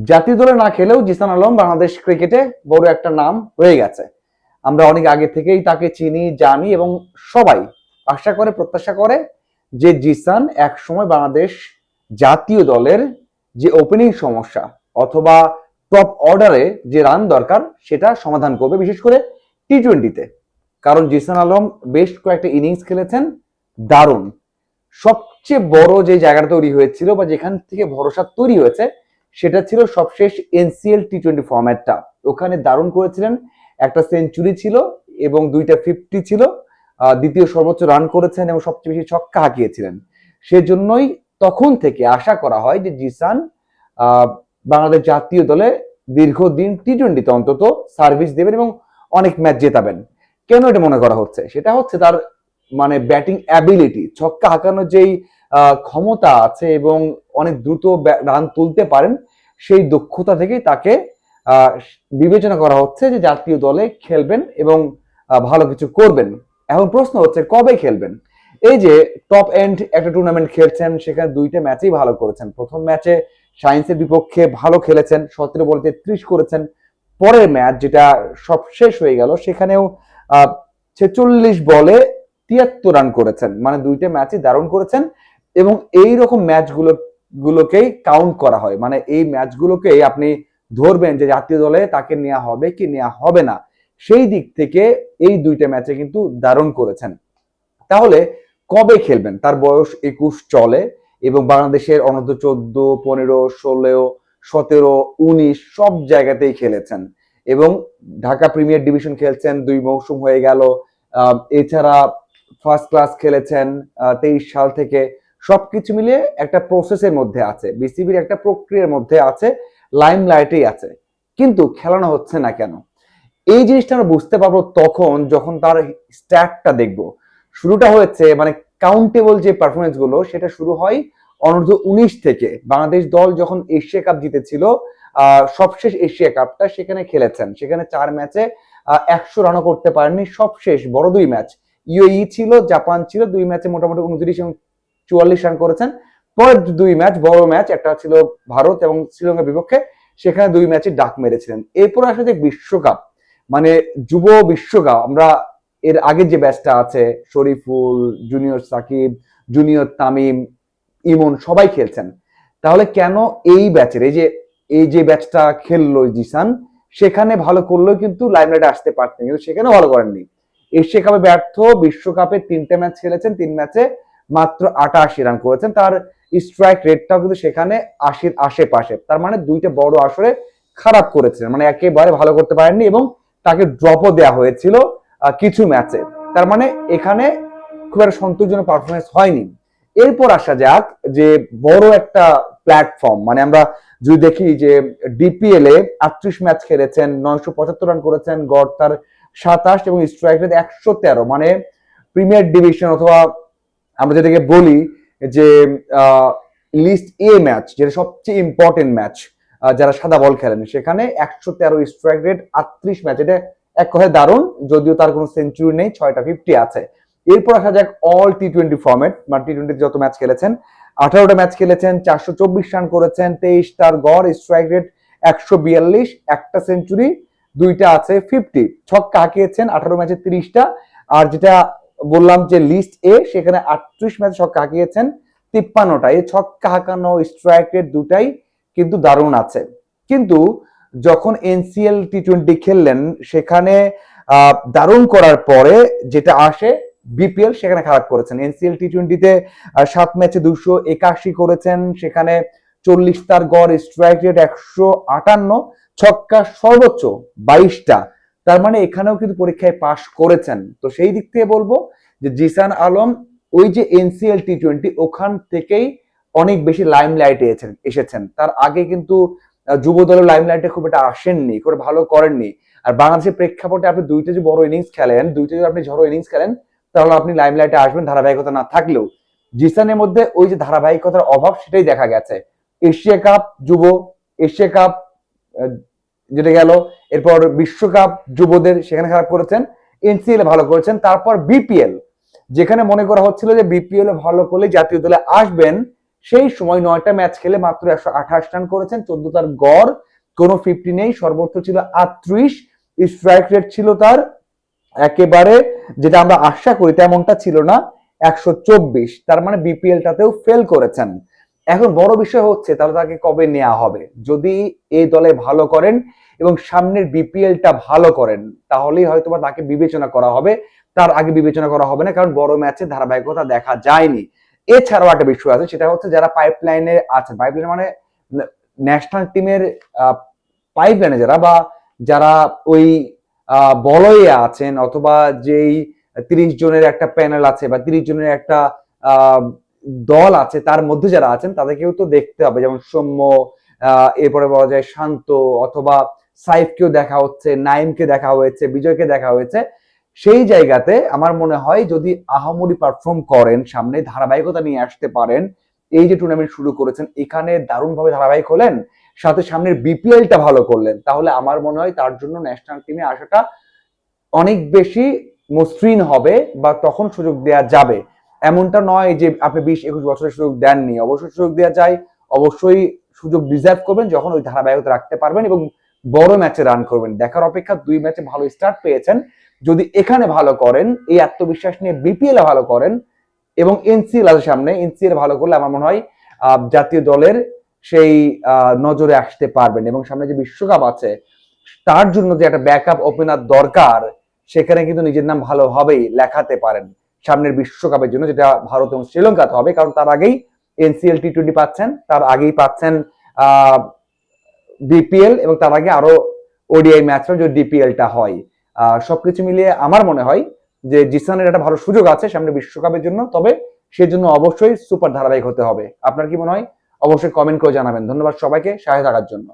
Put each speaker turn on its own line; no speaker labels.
জাতীয় দলে না খেলেও জিসান আলম বাংলাদেশ ক্রিকেটে বড় একটা নাম হয়ে গেছে। আমরা অনেক আগে থেকেই তাকে চিনি, জানি এবং সবাই আশা করে, প্রত্যাশা করে যে জিসান এক সময় বাংলাদেশ জাতীয় দলের যে ওপেনিং সমস্যা অথবা টপ অর্ডারে যে রান দরকার সেটা সমাধান করবে, বিশেষ করে টি টোয়েন্টিতে কারণ জিসান আলম বেশ কয়েকটা ইনিংস খেলেছেন, দারুণ। সবচেয়ে বড় যে জায়গাটা তৈরি হয়েছিল বা যেখান থেকে ভরসা তৈরি হয়েছে সেটা ছিল সবশেষ এনসিএল টি টোয়েন্টি ফর্ম্যাটটা ওখানে দারুণ করেছিলেন। একটা সেঞ্চুরি ছিল এবং দুইটা ফিফটি ছিল। দ্বিতীয় সর্বোচ্চ রান করেছেন এবং সবচেয়ে বেশি ছক্কা হাঁকিয়েছিলেন। সেজন্যই তখন থেকে আশা করা হয় যে জিসান বাংলাদেশ জাতীয় দলে দীর্ঘদিন টি টোয়েন্টিতে অন্তত সার্ভিস দেবেন এবং অনেক ম্যাচ জেতাবেন। কেন এটা মনে করা হচ্ছে? সেটা হচ্ছে তার মানে ব্যাটিং অ্যাবিলিটি ছক্কা হাঁকানোর যেই ক্ষমতা আছে এবং অনেক দ্রুত রান তুলতে পারেন সেই দক্ষতা থেকেই তাকে বিবেচনা করা হচ্ছে যে জাতীয় দলে খেলবেন এবং ভালো কিছু করবেন। এখন প্রশ্ন হচ্ছে, কবে খেলবেন? এই যে টপ এন্ড একটা টুর্নামেন্ট খেলছেন, সেখানে দুইটা ম্যাচেই ভালো করেছেন। প্রথম ম্যাচে সায়েন্সের বিপক্ষে ভালো খেলেছেন, সতেরো বলে তেত্রিশ করেছেন। পরের ম্যাচ যেটা সব শেষ হয়ে গেল, সেখানেও ছেচল্লিশ বলে তিয়াত্তর রান করেছেন। মানে দুইটা ম্যাচই দারুণ করেছেন এবং এই রকম ম্যাচগুলো গুলোকেই কাউন্ট করা হয়। মানে এই ম্যাচগুলোকেই আপনি ধরবেন যে জাতীয় দলে তাকে নেওয়া হবে কি নেওয়া হবে না। সেই দিক থেকে এই দুইটা ম্যাচে কিন্তু দারুণ করেছেন। তাহলে কবে খেলবেন? তার বয়স একুশ চলে এবং বাংলাদেশের অনূর্ধ্ব চোদ্দ, পনেরো, ষোলো, সতেরো, উনিশ সব জায়গাতেই খেলেছেন। এবং ঢাকা প্রিমিয়ার ডিভিশন খেলছেন, দুই মৌসুম হয়ে গেল। এছাড়া ফার্স্ট ক্লাস খেলেছেন তেইশ সাল থেকে সবকিছু মিলিয়ে একটা প্রসেসের মধ্যে আছে বিসিবির একটা প্রক্রিয়ার মধ্যে আছে লাইম লাইটেই আছে। কিন্তু খেলানো হচ্ছে না কেন? এই জিনিসটা আমরা বুঝতে পারব তখন যখন তার স্ট্যাটটা দেখব। শুরুটা হয়েছে মানে কাউন্টেবল যে পারফরমেন্সগুলো সেটা শুরু হয় অনূর্ধ্ব উনিশ থেকে। বাংলাদেশ দল যখন এশিয়া কাপ জিতেছিল সবশেষ এশিয়া কাপটা সেখানে খেলেছেন। সেখানে চার ম্যাচে একশো রানও করতে পারেননি। সবশেষ বড় দুই ম্যাচ। ইউএই ছিল, জাপান ছিল, দুই ম্যাচে মোটামুটি উনত্রিশ এবং চুয়াল্লিশ রান করেছেন। পরের দুই ম্যাচ, বড় ম্যাচ, একটা ছিল ভারত এবং শ্রীলঙ্কার বিপক্ষে, সেখানে দুই ম্যাচে ডাক মেরেছিলেন। এরপর আসলে যে বিশ্বকাপ মানে যুব বিশ্বকাপ, আমরা এর আগের যে ব্যাচটা আছে, শরীফুল, জুনিয়র সাকিব, জুনিয়র তামিম, ইমন, সবাই খেলছেন। তাহলে কেন এই ব্যাচের, এই যে এই যে ব্যাচটা খেললো জিসান, সেখানে ভালো করলেও কিন্তু লাইমলাইটে আসতে পারতেন, কিন্তু সেখানে ভালো করেননি। এশিয়া কাপে ব্যর্থ, বিশ্বকাপে তিনটে ম্যাচ খেলেছেন, তিন ম্যাচে মাত্র আটাশি রান করেছেন। তার স্ট্রাইক রেটটাও কিন্তু সেখানে আশির আশেপাশে। তার মানে দুইটা বড় আসরে খারাপ করেছিলেন। মানে একেবারে ভালো করতে পারেননি এবং তাকে ড্রপও দেওয়া হয়েছিল কিছু ম্যাচে তার মানে এখানে খুব একটা সন্তোষজনক পারফরমেন্স হয়নি। এরপর আসা যাক যে বড় একটা প্ল্যাটফর্ম মানে আমরা যদি দেখি যে ডিপিএল এ আটত্রিশ ম্যাচ খেলেছেন, নয়শো পঁচাত্তর রান করেছেন, গড় তার সাতাশ এবং স্ট্রাইক রেট একশো তেরো। মানে প্রিমিয়ার ডিভিশন অথবা আমরা যেটাকে বলি যে লিস্ট এ ম্যাচ যেটা সবচেয়ে ইম্পর্টেন্ট ম্যাচ যারা সাদা বল খেলেন, সেখানে একশো তেরো স্ট্রাইক রেট আটত্রিশ ম্যাচ এটা এক কথায় দারুণ, যদিও তার কোনো সেঞ্চুরি নেই, ছয়টা ফিফটি আছে। এরপর আসা যাক অল টি টোয়েন্টি ফর্মেট মানে টি টোয়েন্টি যত ম্যাচ খেলেছেন, আঠারোটা ম্যাচ খেলেছেন, চারশো চব্বিশ রান করেছেন, তেইশ তার গড় স্ট্রাইক রেট একশো বিয়াল্লিশ, একটা সেঞ্চুরি দুইটা আছে ফিফটি ছক্কা হাঁকিয়েছেন, আঠারো ম্যাচে তিরিশটা, আর যেটা বললাম যে লিস্ট এ সেখানে আটত্রিশ ম্যাচ ছক্কা হাঁকিয়েছেন, তিপ্পান্নটা। এই ছক্কা হাঁকানো স্ট্রাইক রেট দুটাই কিন্তু দারুণ আছে। কিন্তু যখন এনসিএল টি টোয়েন্টি খেললেন, সেখানে দারুণ করার পরে যেটা আসে বিপিএল সেখানে খারাপ করেছেন। এনসিএল টি টোয়েন্টিতে সাত ম্যাচে দুশো একাশি করেছেন, সেখানে চল্লিশ তার গড় স্ট্রাইক রেট একশো আটান্ন, ছক্কা সর্বোচ্চ বাইশটা। তার মানে এখানেও কিন্তু পরীক্ষায় পাশ করেছেন। তো সেই দিক থেকে বলব যে জিসান আলম ওই যে এনসিএল টি টোয়েন্টি ওখান থেকেই অনেক বেশি লাইম লাইটে এসেছেন। তার আগে কিন্তু যুব দলের লাইম লাইটে খুব একটা আসেননি করে ভালো করেননি। আর বাংলাদেশের প্রেক্ষাপটে আপনি দুইটা যে বড় ইনিংস খেলেন দুইটা যদি আপনি ঝড়ো ইনিংস খেলেন, তাহলে আপনি লাইম লাইটে আসবেন ধারাবাহিকতা না থাকলেও। জিসানের মধ্যে ওই যে ধারাবাহিকতার অভাব সেটাই দেখা গেছে। এশিয়া কাপ যুব, এশিয়া কাপ যেটা গেল, এরপর বিশ্বকাপ যুবদের সেখানে খারাপ করেছেন, এনসিএল ভালো করেছেন, তারপর বিপিএল, যেখানে মনে করা হচ্ছিল যে বিপিএল ভালো করলে জাতীয় দলে আসবেন, সেই সময় নয়টা ম্যাচ খেলে মাত্র একশো আঠাশ রান করেছেন, চোদ্দ তার গড়, কোনো ফিফটি নেই, সর্বোচ্চ ছিল আটত্রিশ স্ট্রাইক রেট ছিল তার একেবারে, যেটা আমরা আশা করি তেমনটা ছিল না, একশো চব্বিশ, তার মানে বিপিএলটাতেও ফেল করেছেন। এখন বড় বিষয় হচ্ছে তাহলে তাকে কবে নেওয়া হবে? যদি এই দলে ভালো করেন এবং সামনের বিপিএলটা ভালো করেন, তাহলেই হয়তো বা তাকে বিবেচনা করা হবে। তার আগে বিবেচনা করা হবে না, কারণ বড় ম্যাচে ধারাবাহিকতা দেখা যায়নি। এছাড়াও একটা বিষয় আছে, সেটা হচ্ছে যারা পাইপলাইনে আছেন পাইপলাইন মানে ন্যাশনাল টিমের পাইপলাইনে যারা বা যারা ওই বলয়ে আছেন অথবা যেই তিরিশ জনের একটা প্যানেল আছে বা তিরিশ জনের একটা দল আছে, তার মধ্যে যারা আছেন, তাদেরকেও তো দেখতে হবে। যেমন সৌম্য এরপরে বলা যায় শান্ত অথবা সাইফকেও দেখা হচ্ছে নাইমকে দেখা হয়েছে, বিজয়কে দেখা হয়েছে। সেই জায়গাতে আমার মনে হয় যদি আহামরি পারফর্ম করেন সামনে, ধারাবাহিকতা নিয়ে আসতে পারেন, এই যে টুর্নামেন্ট শুরু করেছেন, এখানে দারুণভাবে ধারাবাহিক হলেন, সাথে সামনের বিপিএলটা ভালো করলেন, তাহলে আমার মনে হয় তার জন্য ন্যাশনাল টিমে আসাটা অনেক বেশি মসৃণ হবে বা তখন সুযোগ দেওয়া যাবে। এমনটা নয় যে আপনি বিশ একুশ বছরের সুযোগ দেননি। অবশ্যই সুযোগ দেওয়া যায়। অবশ্যই সুযোগ ডিজার্ভ করবেন যখন ওই ধারাবাহিকতা রাখতে পারবেন এবং বড় ম্যাচে রান করবেন। দেখার অপেক্ষা দুই ম্যাচে ভালো স্টার্ট পেয়েছেন। যদি এখানে ভালো করেন, এই আত্মবিশ্বাস নিয়ে বিপিএল এ ভালো করেন এবং এনসিএল আছে সামনে এনসিএল ভালো করলে আমার মনে হয় জাতীয় দলের সেই নজরে আসতে পারবেন এবং সামনে যে বিশ্বকাপ আছে, তার জন্য যে একটা ব্যাকআপ ওপেনার দরকার, সেখানে কিন্তু নিজের নাম ভালোভাবেই লেখাতে পারেন। সামনের বিশ্বকাপের জন্য, যেটা ভারত এবং শ্রীলঙ্কাতে হবে, কারণ তার আগেই এনসিএল টি টোয়েন্টি পাচ্ছেন, তার আগেই পাচ্ছেন বিপিএল এবং তার আগে আরও ওডিআই ম্যাচ যদি ডিপিএলটা হয়। সবকিছু মিলিয়ে আমার মনে হয় যে জিসানের একটা ভালো সুযোগ আছে সামনে বিশ্বকাপের জন্য, তবে সেজন্য অবশ্যই সুপার ধারাবাহিক হতে হবে। আপনার কি মনে হয়? অবশ্যই কমেন্ট করে জানাবেন। ধন্যবাদ সবাইকে, সাহায্য থাকার জন্য।